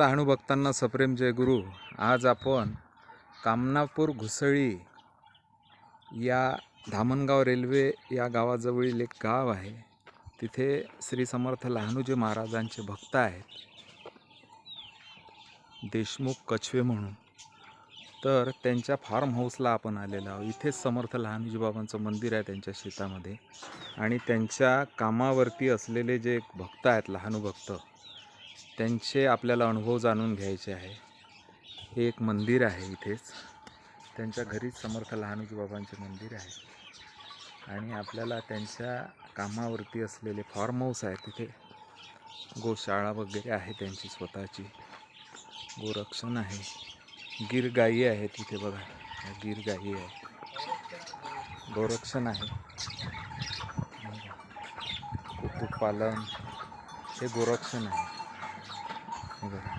सर्व लहानू भक्तांना सप्रेम जय गुरु. आज आपण कामनापूर घुसळी या धामणगाव रेल्वे या गावाजवळील एक गाव आहे. तिथे श्री समर्थ लहानूजी महाराजांचे भक्त आहेत. देशमुख कछवे म्हणून. तर त्यांच्या फार्म हाऊसला आपण आलेलो आहोत. इथेच समर्थ लहानूजी बाबांचं मंदिर आहे त्यांच्या शेतामध्ये. आणि त्यांच्या कामावरती असलेले जे भक्त आहेत लहानू भक्त त्यांचे आपल्याला अनुभव जाणून घ्यायचे आहे. हे एक मंदिर आहे इथेच. त्यांच्या घरीच समर्थ लहानजी बाबांचे मंदिर आहे. आणि आपल्याला त्यांच्या कामावरती असलेले फार्म हाऊस आहे तिथे. गोशाळा वगैरे आहे त्यांची स्वतःची. गोरक्षण आहे. गिरगाई आहे तिथे बघा. गिरगाई गिर आहे. गोरक्षण आहे. कुक्कुटपालन हे गोरक्षण आहे. बघा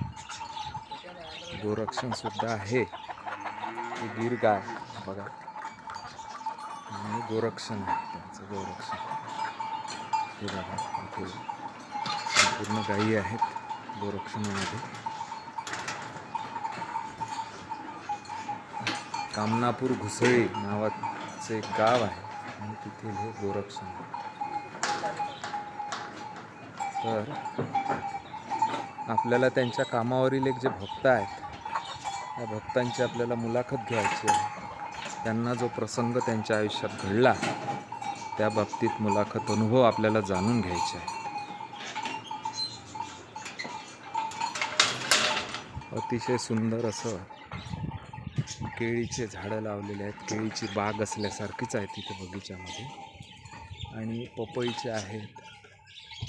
गोरक्षण सुद्धा आहे. गिर गाय बघा. आणि गोरक्षण आहे. त्यांचं गोरक्षण. हे बघा. इथे संपूर्ण गायी आहेत गोरक्षणामध्ये. कामनापूर घुसळी नावाचं एक गाव आहे. आणि तिथे हे गोरक्षण तर आपल्याला त्यांच्या कामावरील एक जे भक्त आहेत त्या भक्तांची आपल्याला मुलाखत घ्यायची आहे. त्यांना जो प्रसंग त्यांच्या आयुष्यात घडला त्या बाबतीत मुलाखत अनुभव आपल्याला जाणून घ्यायचे आहे. अतिशय सुंदर असं केळीचे झाडं लावलेले आहेत. केळीची बाग असल्यासारखीच आहे तिथे बगीच्यामध्ये. आणि पपईचे आहेत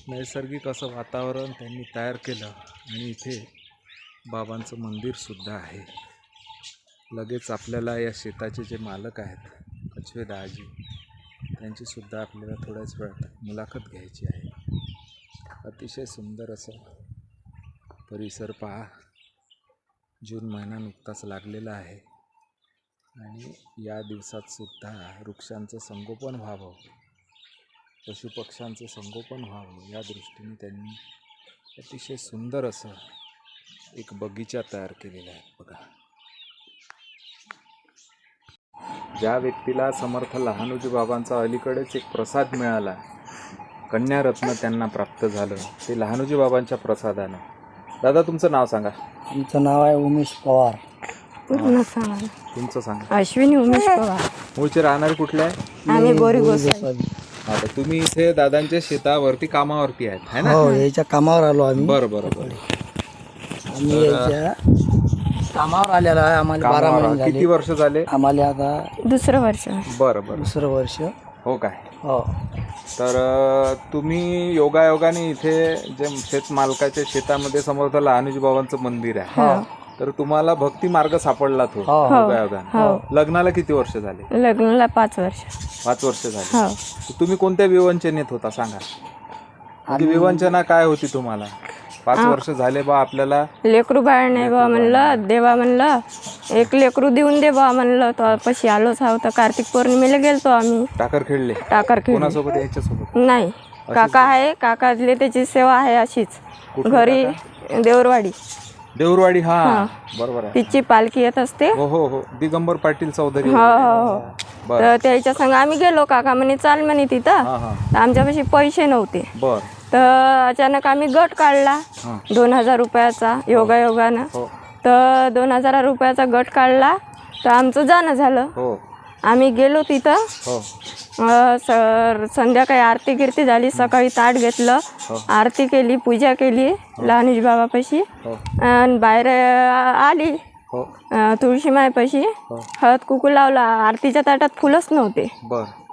नैसर्गिक असं वातावरण त्यांनी तयार केलं आणि इथे बाबांचं मंदिरसुद्धा आहे. लगेच आपल्याला या शेताचे जे मालक आहेत कछवे दाजी त्यांचीसुद्धा आपल्याला थोड्याच वेळात मुलाखत घ्यायची आहे. अतिशय सुंदर असं परिसर पहा. जून महिना नुकताच लागलेला आहे. आणि या दिवसातसुद्धा वृक्षांचं संगोपन व्हावं. पशुपक्ष्यांचं संगोपन व्हावं या दृष्टीने त्यांनी अतिशय सुंदर असं एक बगीचा तयार केलेला आहे. बघा. ज्या व्यक्तीला समर्थ लहानोजी बाबांचा अलीकडेच एक प्रसाद मिळाला कन्यारत्न त्यांना प्राप्त झालं ते लहानोजी बाबांच्या प्रसादानं. दादा तुमचं नाव सांगा. आमचं नाव आहे उमेश पवार. पूर्ण सांगा. तुमचं सांगा. अश्विनी उमेश पवार. मूळचे राहणारे कुठले आहे? आम्ही गोरी गोसाई गोसावी. आता तुम्ही इथे दादांच्या शेतावरती कामावरती आहेत है ना? हो याच्या कामावर आलो आम्ही. बरं बरं बरं. आम्ही याच्या कामावर आलेलो आहे. आम्हाला बारा कामावर महिने किती झाले. वर्ष झाले? आम्हाला आता दुसरं वर्ष. बरं बरं. दुसरं वर्ष. हो काय? हो. तर अं, तुम्ही योगायोगाने इथे जे शेत मालकाच्या शेतामध्ये समर्थ लहानुजी बाबांचं मंदिर आहे. तर तुम्हाला भक्ती मार्ग सापडला तो. हो. योगायोगाने. लग्नाला किती वर्ष झाले? लग्नाला पाच वर्ष. पाच वर्ष झाले. हो. तर तुम्ही कोणत्या विवंचनेत होता सांगा? ती विवंचना काय होती तुम्हाला? पाच वर्ष झाले बा आपल्याला. लेकरू बाळ नाही बा म्हणलं देवा म्हणलं. एक लेकरू देऊन दे बा म्हणलं. तर पशी आलोच आहो तर कार्तिक पौर्णिमेला गेलतो आम्ही. टाकर खेळले. टाकर खेळ कोणासोबत? याच्यासोबत? नाही. काका आहे काकातले त्याची सेवा आहे अशीच. घरी देवरवाडी. देऊरवाडी हा. बरोबर आहे. तिची पालखी येत असते. हो हो हो. दिगंबर पाटील चौधरी. हो हो हो. बर. तर त्याच्या संग आम्ही गेलो काका म्हणे चाल म्हणे तिथं. हा हा. तर आमच्यापाशी पैसे नव्हते. बर. तर अचानक आम्ही गट काढला हा. दोन हजार रुपयाचा योगायोगानं. हो. तर दोन हजार रुपयाचा गट काढला तर आमचं जाणं झालं. हो. आम्ही गेलो तिथं. हो. सर संध्याकाळी आरती गिरती झाली सकाळी ताट घेतलं आरती केली पूजा केली लहानजी बाबापाशी. हो. आणि बाहेर अं, आली. हो. तुळशी मायपाशी. हळद कुकू लावला. आरतीच्या ताटात फुलंच नव्हते.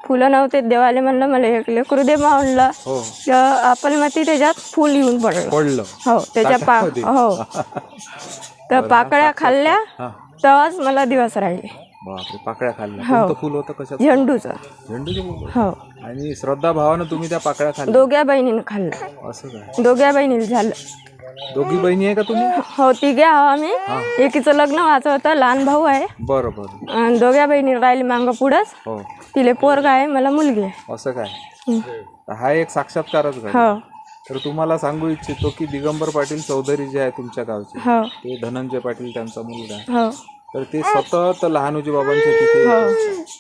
फुलं नव्हते. देवाले म्हणलं मला एक लेकरू दे म्हणलं हो. तर आपण मग ती त्याच्यात फुल येऊन पडलं. पडलं. हो त्याच्या पा? हो. तर पाकळ्या खाल्ल्या. हा. तेव्हाच मला दिवस राहिले. बापरे पाकळ्या खाल्ल्या. कोणतं फुल होतं कशात झेंडूचं. झेंडूचं फुल हो. आणि श्रद्धा भावानं तुम्ही त्या पाकळ्या खाल्ल्या. दोघ्या बहिणीनं खाल्लं. असं काय? दोघ्या बहिणीला झालं. दोघी बहिणी आहे का तुम्ही? हो तिघे आहो आम्ही. एकीचं लग्न व्हायचं होतं लहान भाऊ आहे. बरं बरं. आणि दोघ्या बहिणी राहिली मागं पुढंच. हो. तिले पोरगा आहे मला मुलगी आहे. असं काय? तर हा एक साक्षात्कारच घडला. हो. तर तुम्हाला सांगू इच्छितो की दिगंबर पाटील चौधरी जे आहे तुमच्या गावचे हो. ते धनंजय पाटील त्यांचा मुलगा आहे. हो. तर ते सतत लहानोजी बाबांच्या तिथे. येत असतात.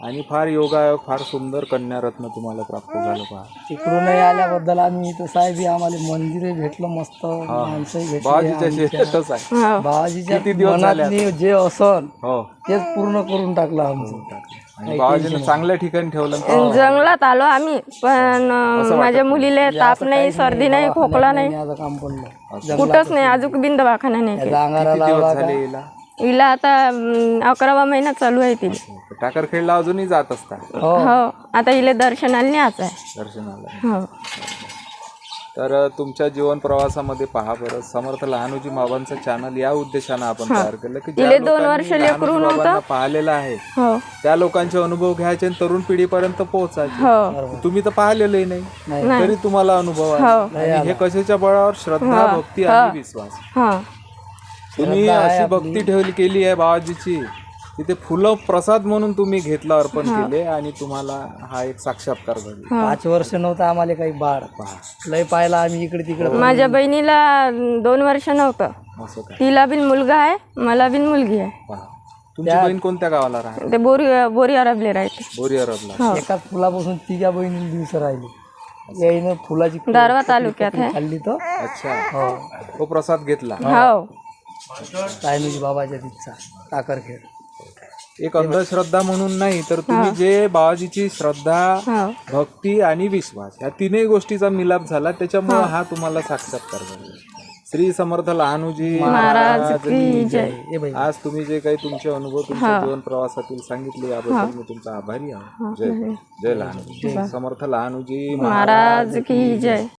आणि फार योगायोग फार सुंदर कन्यारत्न तुम्हाला प्राप्त झालं पहा. तिकडूनही आल्याबद्दल आम्ही इथं साहेब आम्हाला मंदिरही भेटलं मस्त माणसंही भेटली बाबाजीच्या शेतातच आहे. हो. बाबाजीच्या किती दिवस झाले मनातली जे असन हो. तेच पूर्ण करून टाकलं आमचं आणि बाबाजीने चांगल्या ठिकाणी ठेवलं. जंगलात आलो आम्ही पण अं, माझ्या मुलीला ताप नाही सर्दी नाही खोकला नाही माझं काम पडलं. कुठंच नाही अजून बिन दवाखाना नाही केला. अंगारा किती दिवस झाले हिला? हिला आता अं, अकरावा महिना चालू आहे तिला. टाकरखेडला अजूनही जात असता? हो. हो. आता हिला दर्शनाला न्यायचं आहे. दर्शनाला. हो. तर अ, तुमच्या जीवन प्रवासामध्ये पहा बरं. समर्थ लहानोजी बाबांचं चॅनल या उद्देशानं आपण तयार केलं की ज्या दोन लोकांनी वर्ष लहानोजी लेकरू बाबांना पाहिलेलं आहे हो. त्या लोकांचे अनुभव घ्यायचे आणि तरुण पिढीपर्यंत पोहोचायचे. हो. तुम्ही तर पाहिलेलंही नाही. तरी तुम्हाला अनुभव हो. आहे आणि हे कशाच्या बळावर? श्रद्धा भक्ती आणि विश्वास. हा. तुम्ही अशी भक्ती ठेवली केली आहे बाबाजीची. तिथे फुलं प्रसाद म्हणून तुम्ही घेतला अर्पण केले आणि तुम्हाला हा एक साक्षात्कार झाला पाच वर्ष नव्हतं आम्हाला काही बाळ. लय पाहिला आम्ही इकडे तिकडे माझ्या बहिणीला दोन वर्ष नव्हतं. असं काय तिला बिन मुलगा आहे मला बिन मुलगी आहे. पहा तुमची बहीण कोणत्या गावाला राहते? ते बोरी बोरी अरबले राहते. बोरी अरबला. एकाच फुलापासून तिघ्या बहिणी दिवस राहिली. याईनं फुलाची दारवा तालुक्यात आहे. खाल्ली तर? अच्छा. हो. तो प्रसाद घेतला. हो. तायनुजी बाबाच्या तिथचा टाकरखेड एक अंधश्रद्धा म्हणून नाही तर तुम्ही जे बाबाजीची श्रद्धा भक्ती आणि विश्वास या तीनही गोष्टीचा मिलाप झाला त्याच्यामुळे हा. तुम्हाला साक्षात्कार झाला श्री समर्थ लहानूजी महाराज की जय. आज तुम्ही जे काही तुमचे अनुभव तुमच्या जीवन प्रवासातील सांगितले याबद्दल मी तुमचा आभारी आहोत जय. जय लहानूजी. समर्थ लहानूजी महाराज की जय.